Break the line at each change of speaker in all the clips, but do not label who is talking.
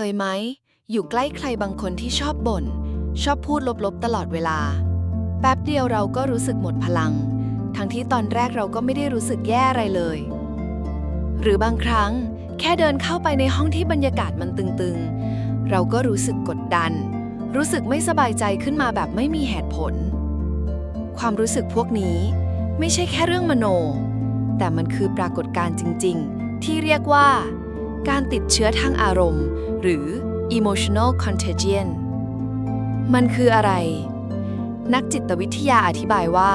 เคยไหม อยู่ใกล้ใครบางคนที่ชอบบ่น ชอบพูดลบๆตลอดเวลา แป๊บเดียวเราก็รู้สึกหมดพลัง ทั้งที่ตอนแรกเราก็ไม่ได้รู้สึกแย่อะไรเลย หรือบางครั้ง แค่เดินเข้าไปในห้องที่บรรยากาศมันตึงๆ เราก็รู้สึกกดดัน รู้สึกไม่สบายใจขึ้นมาแบบไม่มีเหตุผล ความรู้สึกพวกนี้ ไม่ใช่แค่เรื่องมโน แต่มันคือปรากฏการณ์จริง ๆ ที่เรียกว่าการติดเชื้อทางอารมณ์ หรือ emotional contagion มันคืออะไร นักจิตวิทยาอธิบายว่า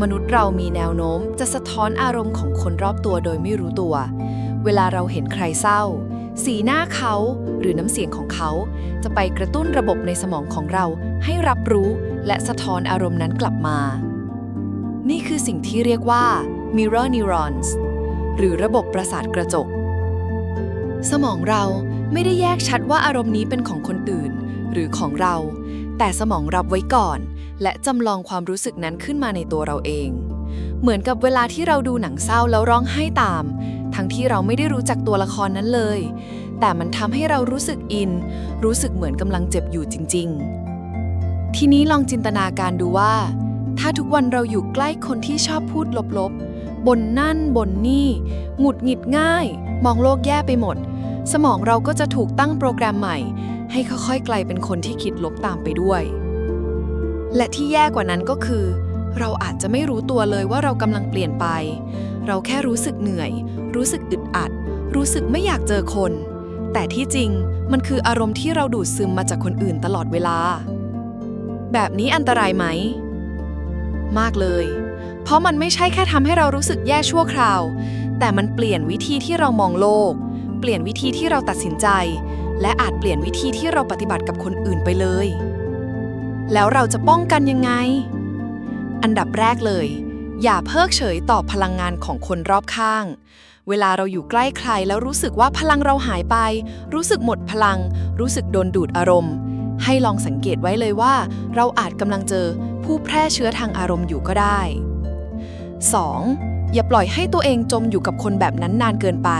มนุษย์เรามีแนวโน้มจะสะท้อนอารมณ์ของคนรอบตัวโดยไม่รู้ตัว เวลาเราเห็นใครเศร้า สีหน้าเขาหรือน้ำเสียงของเขา จะไปกระตุ้นระบบในสมองของเราให้รับรู้และสะท้อนอารมณ์นั้นกลับมา นี่คือสิ่งที่เรียกว่า mirror neurons หรือระบบประสาทกระจก สมองเรา ไม่ได้แยกชัดว่าอารมณ์นี้เป็นของคนอื่น หรือของเรา แต่สมองรับไว้ก่อน และจำลองความรู้สึกนั้นขึ้นมาในตัวเราเอง เหมือนกับเวลาที่เราดูหนังเศร้าแล้วร้องไห้ตาม ทั้งที่เราไม่ได้รู้จักตัวละครนั้นเลย แต่มันทำให้เรารู้สึกอิน รู้สึกเหมือนกำลังเจ็บอยู่จริง ๆ ทีนี้ลองจินตนาการดูว่า ถ้าทุกวันเราอยู่ใกล้คนที่ชอบพูดลบๆบนนั่นบนนี่ หงุดหงิดง่าย มองโลกแย่ไปหมด สมองเราก็จะถูกตั้งโปรแกรมใหม่ ให้ค่อยๆ กลายเป็นคนที่คิดลบตามไปด้วย และที่แย่กว่านั้นก็คือ เราอาจจะไม่รู้ตัวเลยว่าเรากำลังเปลี่ยนไป เราแค่รู้สึกเหนื่อย รู้สึกอึดอัด รู้สึกไม่อยากเจอคน แต่ที่จริงมันคืออารมณ์ที่เราดูดซึมมาจากคนอื่นตลอดเวลา แบบนี้อันตรายไหม มากเลย เพราะมันไม่ใช่แค่ทำให้เรารู้สึกแย่ชั่วคราว แต่มันเปลี่ยนวิธีที่เรามองโลก เปลี่ยนวิธีที่เราตัดสินใจ และอาจเปลี่ยนวิธีที่เราปฏิบัติกับคนอื่นไปเลย แล้วเราจะป้องกันยังไง อันดับแรกเลย อย่าเพิกเฉยต่อพลังงานของคนรอบข้าง เวลาเราอยู่ใกล้ใครแล้วรู้สึกว่าพลังเราหายไป รู้สึกหมดพลัง รู้สึกโดนดูดอารมณ์ ให้ลองสังเกตไว้เลยว่า เราอาจกำลังเจอผู้แพร่เชื้อทางอารมณ์อยู่ก็ได้ 2. อย่าปล่อยให้ตัวเองจมอยู่กับคนแบบนั้นนานเกินไป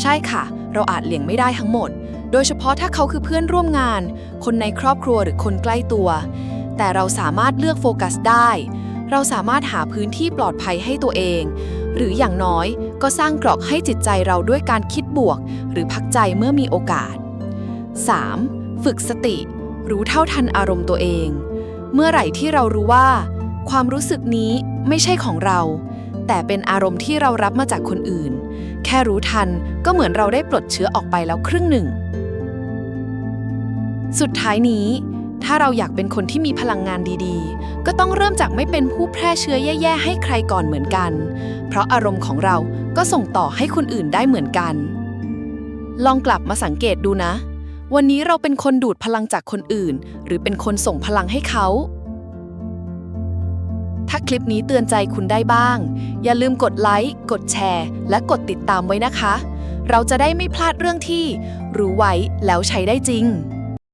ใช่ค่ะ เราอาจเลี่ยงไม่ได้ทั้งหมด โดยเฉพาะถ้าเขาคือเพื่อนร่วมงาน คนในครอบครัวหรือคนใกล้ตัว แต่เราสามารถเลือกโฟกัสได้ เราสามารถหาพื้นที่ปลอดภัยให้ตัวเอง หรืออย่างน้อยก็สร้างเกรอกให้จิตใจเราด้วยการคิดบวก หรือพักใจเมื่อมีโอกาส 3. ฝึกสติ รู้เท่าทันอารมณ์ตัวเอง เมื่อไหร่ที่เรารู้ว่า ความรู้สึกนี้ไม่ใช่ของเรา แต่เป็นอารมณ์ที่เรารับมาจากคนอื่น แค่รู้ทันก็เหมือนเราได้ปลดเชื้อออกไปแล้วครึ่งหนึ่ง สุดท้ายนี้ ถ้าเราอยากเป็นคนที่มีพลังงานดีๆ ก็ต้องเริ่มจากไม่เป็นผู้แพร่เชื้อแย่ๆ ให้ใครก่อนเหมือนกัน เพราะอารมณ์ของเราก็ส่งต่อให้คนอื่นได้เหมือนกัน ลองกลับมาสังเกตดูนะ วันนี้เราเป็นคนดูดพลังจากคนอื่น หรือเป็นคนส่งพลังให้เขา ถ้าคลิปนี้เตือนใจคุณได้บ้าง อย่าลืมกดไลค์ กดแชร์ และกดติดตามไว้นะคะ เราจะได้ไม่พลาดเรื่องที่ รู้ไว้แล้วใช้ได้จริง